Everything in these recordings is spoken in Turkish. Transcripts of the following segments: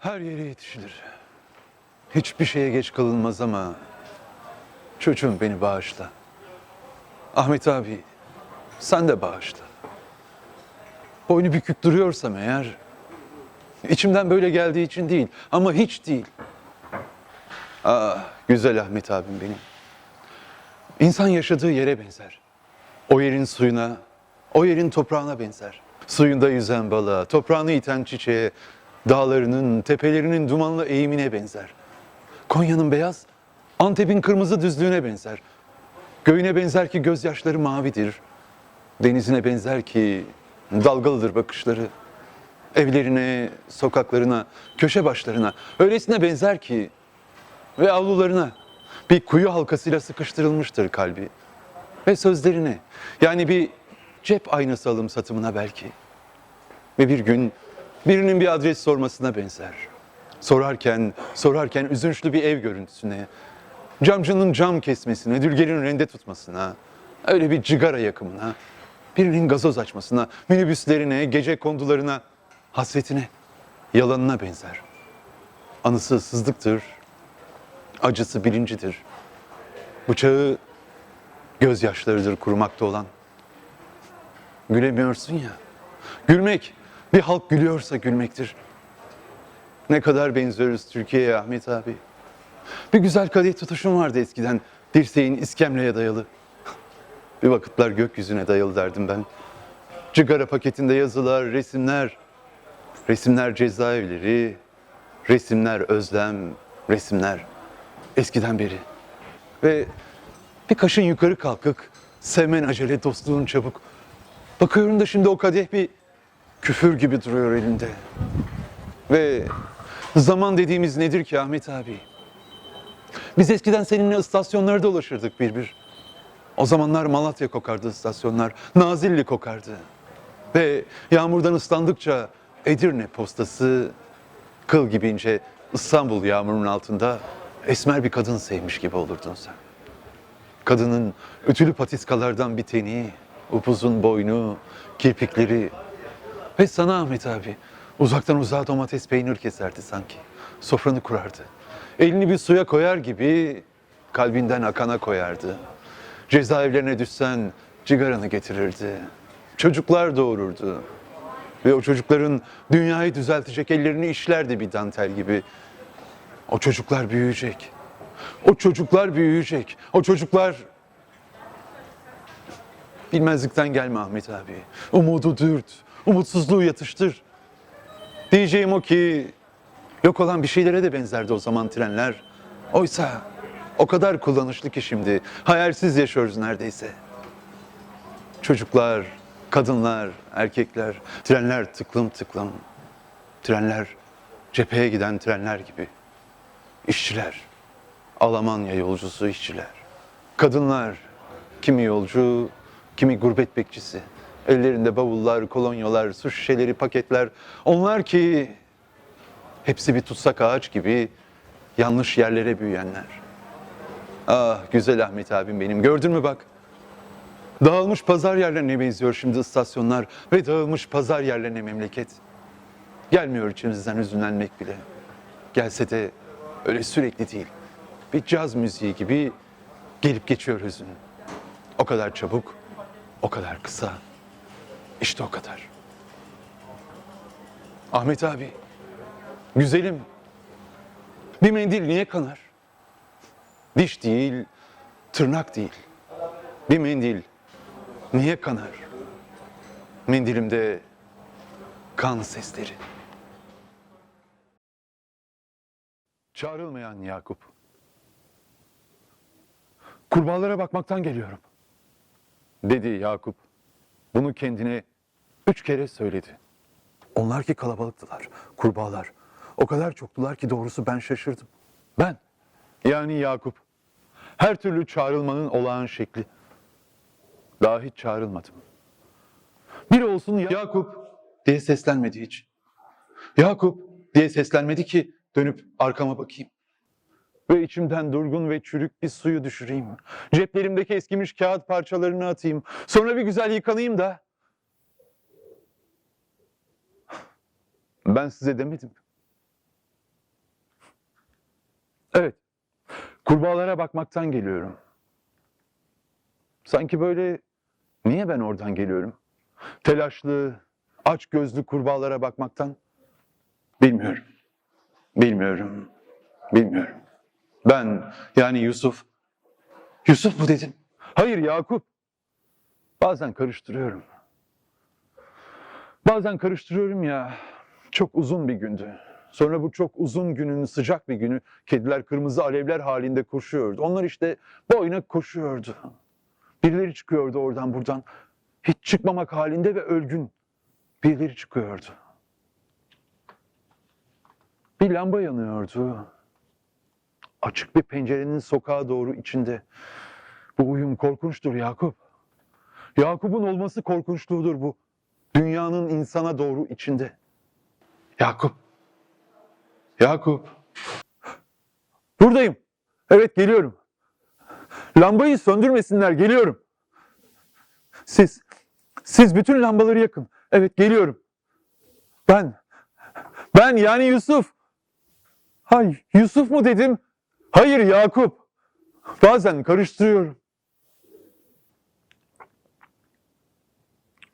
Her yere yetişilir. Hiçbir şeye geç kalınmaz ama çocuğum beni bağışla. Ahmet abi sen de bağışla. Boynu bükük duruyorsam eğer içimden böyle geldiği için değil ama hiç değil. Ah güzel Ahmet abim benim. İnsan yaşadığı yere benzer. O yerin suyuna, o yerin toprağına benzer. Suyunda yüzen balığa, toprağını iten çiçeğe, dağlarının, tepelerinin dumanlı eğimine benzer. Konya'nın beyaz, Antep'in kırmızı düzlüğüne benzer. Göğüne benzer ki gözyaşları mavidir. Denizine benzer ki dalgalıdır bakışları. Evlerine, sokaklarına, köşe başlarına öylesine benzer ki ve avlularına bir kuyu halkasıyla sıkıştırılmıştır kalbi. Ve sözlerine yani bir cep aynası alım satımına belki. Ve bir gün birinin bir adres sormasına benzer. Sorarken, sorarken üzünçlü bir ev görüntüsüne, camcının cam kesmesine, dülgerin rende tutmasına, öyle bir cigara yakımına, birinin gazoz açmasına, minibüslerine, gece kondularına, hasretine, yalanına benzer. Anısı sızlıktır, acısı bilincidir. Bıçağı gözyaşlarıdır kurumakta olan. Gülemiyorsun ya. Gülmek, bir halk gülüyorsa gülmektir. Ne kadar benziyoruz Türkiye'ye Ahmet abi. Bir güzel kadeh tutuşum vardı eskiden. Dirseğin iskemleye dayalı. Bir vakitler gökyüzüne dayalı derdim ben. Cigara paketinde yazılar, resimler. Resimler cezaevleri, resimler özlem, resimler eskiden beri. Ve bir kaşın yukarı kalkık, sevmen acele, dostluğun çabuk. Bakıyorum da şimdi o kadeh bir küfür gibi duruyor elinde. Ve zaman dediğimiz nedir ki Ahmet abi? Biz eskiden seninle istasyonlarda dolaşırdık bir bir. O zamanlar Malatya kokardı istasyonlar, Nazilli kokardı. Ve yağmurdan ıslandıkça Edirne postası kıl gibi ince İstanbul yağmurunun altında esmer bir kadın sevmiş gibi olurdun sen. Kadının ütülü patiskalardan bir teni, upuzun boynu, kirpikleri ve sana Ahmet abi uzaktan uzağa domates peynir keserdi sanki. Sofranı kurardı. Elini bir suya koyar gibi kalbinden akana koyardı. Cezaevlerine düşsen cigaranı getirirdi. Çocuklar doğururdu. Ve o çocukların dünyayı düzeltecek ellerini işlerdi bir dantel gibi. O çocuklar büyüyecek. O çocuklar büyüyecek. O çocuklar bilmezlikten gelme Ahmet abi. Umudu dürt, umutsuzluğu yatıştır. Diyeceğim o ki yok olan bir şeylere de benzerdi o zaman trenler. Oysa o kadar kullanışlı ki şimdi hayalsiz yaşıyoruz neredeyse. Çocuklar, kadınlar, erkekler, trenler tıklım tıklım. Trenler cepheye giden trenler gibi. İşçiler, Almanya yolcusu işçiler. Kadınlar, kimi yolcu, kimi gurbet bekçisi. Ellerinde bavullar, kolonyalar, su şişeleri, paketler. Onlar ki hepsi bir tutsak ağaç gibi yanlış yerlere büyüyenler. Ah güzel Ahmet abim benim gördün mü bak. Dağılmış pazar yerlerine benziyor şimdi istasyonlar ve dağılmış pazar yerlerine memleket. Gelmiyor içimizden hüzünlenmek bile. Gelse de öyle sürekli değil. Bir caz müziği gibi gelip geçiyor hüzün. O kadar çabuk, o kadar kısa. İşte o kadar. Ahmet abi, güzelim. Bir mendil niye kanar? Diş değil, tırnak değil. Bir mendil niye kanar? Mendilimde kan sesleri. Çağrılmayan Yakup. Kurbağalara bakmaktan geliyorum. Dedi Yakup. Bunu kendine üç kere söyledi. Onlar ki kalabalıktılar, kurbağalar. O kadar çoktular ki doğrusu ben şaşırdım. Ben, yani Yakup, her türlü çağrılmanın olağan şekli. Daha hiç çağrılmadım. Bir olsun Yakup diye seslenmedi hiç. Yakup diye seslenmedi ki dönüp arkama bakayım. Ve içimden durgun ve çürük bir suyu düşüreyim. Ceplerimdeki eskimiş kağıt parçalarını atayım. Sonra bir güzel yıkanayım da. Ben size demedim. Evet. Kurbağalara bakmaktan geliyorum. Sanki böyle niye ben oradan geliyorum? Telaşlı, aç gözlü kurbağalara bakmaktan bilmiyorum. Bilmiyorum. Bilmiyorum. Ben yani Yusuf Yusuf mu dedim? Hayır Yakup. Bazen karıştırıyorum. Bazen karıştırıyorum ya. Çok uzun bir gündü. Sonra bu çok uzun günün sıcak bir günü kediler kırmızı alevler halinde koşuyordu. Onlar işte boyuna koşuyordu. Birileri çıkıyordu oradan buradan. Hiç çıkmamak halinde ve ölgün. Birileri çıkıyordu. Bir lamba yanıyordu. Açık bir pencerenin sokağa doğru içinde. Bu uyum korkunçtur Yakup. Yakup'un olması korkunçluğudur bu. Dünyanın insana doğru içinde. Yakup. Yakup. Buradayım. Evet geliyorum. Lambayı söndürmesinler geliyorum. Siz, siz bütün lambaları yakın. Evet geliyorum. Ben, ben yani Yusuf. Hay Yusuf mu dedim? Hayır Yakup. Bazen karıştırıyorum.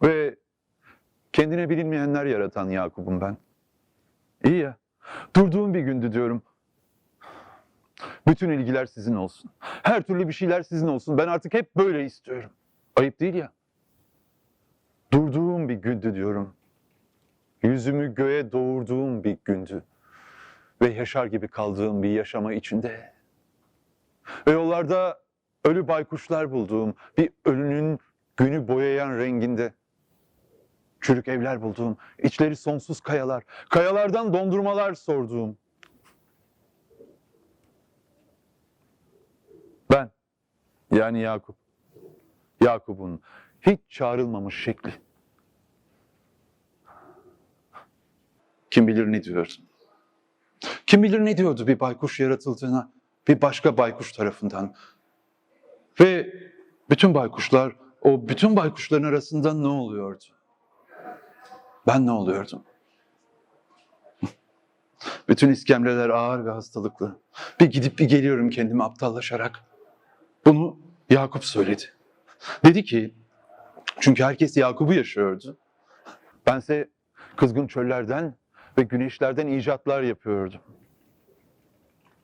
Ve kendine bilinmeyenler yaratan Yakup'um ben. İyi ya. Durduğum bir gündü diyorum. Bütün ilgiler sizin olsun. Her türlü bir şeyler sizin olsun. Ben artık hep böyle istiyorum. Ayıp değil ya. Durduğum bir gündü diyorum. Yüzümü göğe doğurduğum bir gündü. Ve yaşar gibi kaldığım bir yaşama içinde. Ve yollarda ölü baykuşlar bulduğum, bir ölünün günü boyayan renginde. Çürük evler bulduğum, içleri sonsuz kayalar, kayalardan dondurmalar sorduğum. Ben, yani Yakup, Yakup'un hiç çağrılmamış şekli. Kim bilir ne diyordu? Kim bilir ne diyordu bir baykuş yaratıldığına bir başka baykuş tarafından. Ve bütün baykuşlar, o bütün baykuşların arasında ne oluyordu? Ben ne oluyordum? Bütün iskemleler ağır ve hastalıklı. Bir gidip bir geliyorum kendimi aptallaşarak. Bunu Yakup söyledi. Dedi ki, çünkü herkes Yakup'u yaşıyordu. Bense kızgın çöllerden ve güneşlerden icatlar yapıyordum.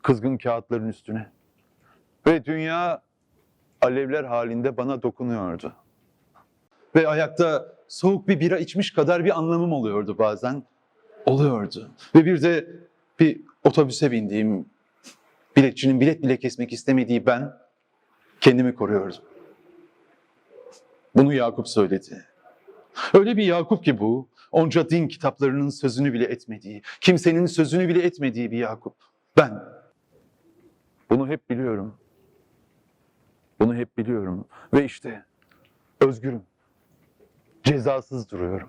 Kızgın kağıtların üstüne. Ve dünya alevler halinde bana dokunuyordu. Ve ayakta soğuk bir bira içmiş kadar bir anlamım oluyordu bazen. Oluyordu. Ve bir de bir otobüse bindiğim, biletçinin bilet bile kesmek istemediği ben kendimi koruyordum. Bunu Yakup söyledi. Öyle bir Yakup ki bu, onca din kitaplarının sözünü bile etmediği, kimsenin sözünü bile etmediği bir Yakup. Ben. Bunu hep biliyorum. Bunu hep biliyorum. Ve işte özgürüm. Cezasız duruyorum.